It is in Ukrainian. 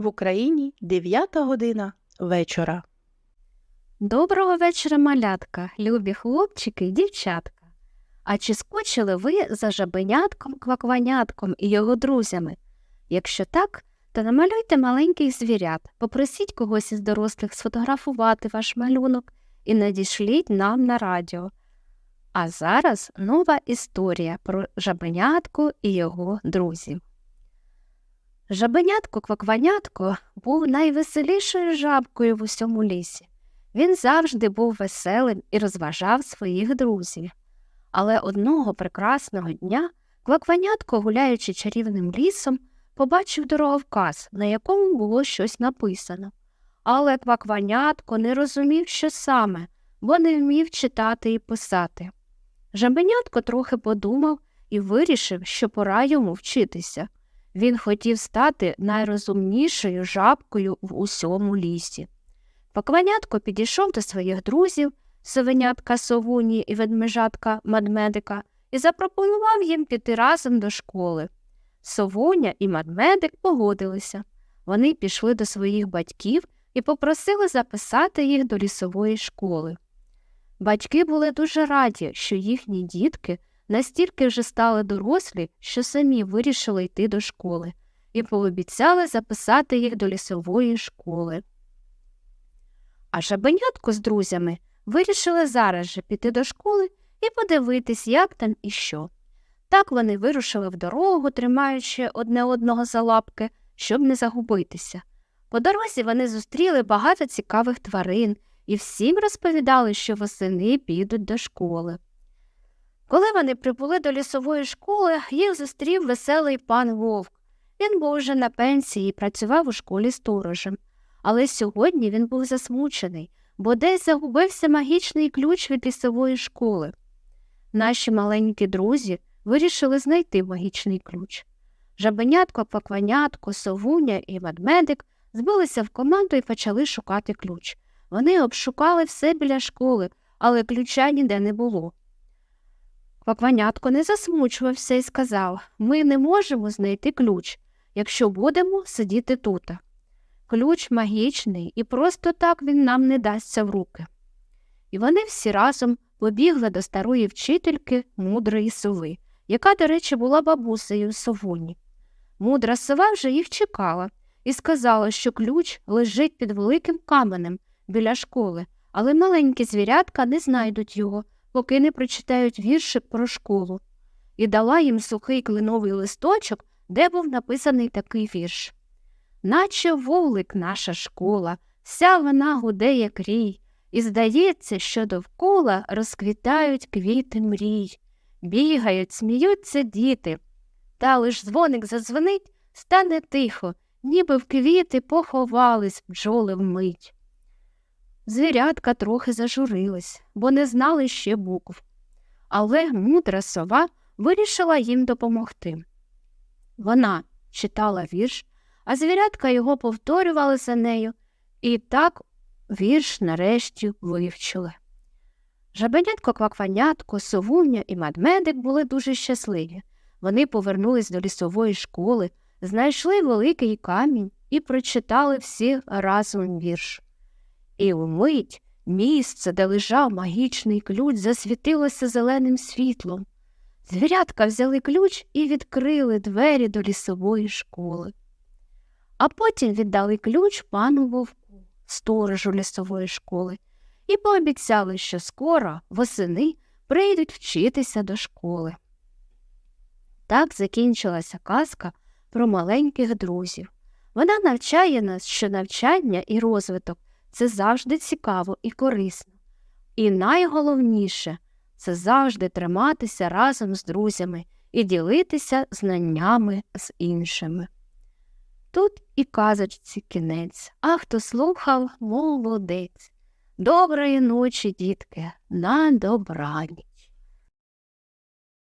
В Україні 9 година вечора. Доброго вечора, малятка, любі хлопчики і дівчатка. А чи скучили ви за жабенятком, квакванятком і його друзями? Якщо так, то намалюйте маленьких звірят, попросіть когось із дорослих сфотографувати ваш малюнок і надішліть нам на радіо. А зараз нова історія про жабенятку і його друзів. Жабенятко квакванятко був найвеселішою жабкою в усьому лісі. Він завжди був веселим і розважав своїх друзів. Але одного прекрасного дня квакванятко, гуляючи чарівним лісом, побачив дороговказ, на якому було щось написано. Але квакванятко не розумів, що саме, бо не вмів читати і писати. Жабенятко трохи подумав і вирішив, що пора йому вчитися. Він хотів стати найрозумнішою жабкою в усьому лісі. Покванятко підійшов до своїх друзів, совенятка совуні і ведмежатка мадмедика, і запропонував їм піти разом до школи. Совуня і мадмедик погодилися. Вони пішли до своїх батьків і попросили записати їх до лісової школи. Батьки були дуже раді, що їхні дітки настільки вже стали дорослі, що самі вирішили йти до школи, і пообіцяли записати їх до лісової школи. А жабенятко з друзями вирішили зараз же піти до школи і подивитись, як там і що. Так вони вирушили в дорогу, тримаючи одне одного за лапки, щоб не загубитися. По дорозі вони зустріли багато цікавих тварин і всім розповідали, що восени підуть до школи. Коли вони прибули до лісової школи, їх зустрів веселий пан вовк. Він був уже на пенсії і працював у школі сторожем. Але сьогодні він був засмучений, бо десь загубився магічний ключ від лісової школи. Наші маленькі друзі вирішили знайти магічний ключ. Жабенятко, пакванятко, совуня і ведмедик збилися в команду і почали шукати ключ. Вони обшукали все біля школи, але ключа ніде не було. Квакванятко не засмучувався і сказав Ми не можемо знайти ключ, якщо будемо сидіти тут. Ключ магічний, і просто так він нам не дасться в руки. І вони всі разом побігли до старої вчительки мудрої сови, яка, до речі, була бабусею совуні. Мудра сова вже їх чекала і сказала, що ключ лежить під великим каменем біля школи, але маленькі звірятка не знайдуть його, поки не прочитають віршик про школу, і дала їм сухий клиновий листочок, де був написаний такий вірш. Наче вулик наша школа, вся вона гуде, як рій, і здається, що довкола розквітають квіти мрій, бігають, сміються діти. Та лиш дзвоник задзвонить, стане тихо, ніби в квіти поховались бджоли вмить. Звірятка трохи зажурились, бо не знали ще букв. Але мудра сова вирішила їм допомогти. Вона читала вірш, а звірятка його повторювали за нею, і так вірш нарешті вивчили. Жабенятко, квакванятко, совуня і мадмедик були дуже щасливі. Вони повернулись до лісової школи, знайшли великий камінь і прочитали всі разом вірш. І вмить місце, де лежав магічний ключ, засвітилося зеленим світлом. Звірятка взяли ключ і відкрили двері до лісової школи. А потім віддали ключ пану вовку, сторожу лісової школи, і пообіцяли, що скоро восени прийдуть вчитися до школи. Так закінчилася казка про маленьких друзів. Вона навчає нас, що навчання і розвиток це завжди цікаво і корисно. І найголовніше це завжди триматися разом з друзями і ділитися знаннями з іншими. Тут і казочці кінець, а хто слухав молодець. Доброї ночі, дітки, на добрані.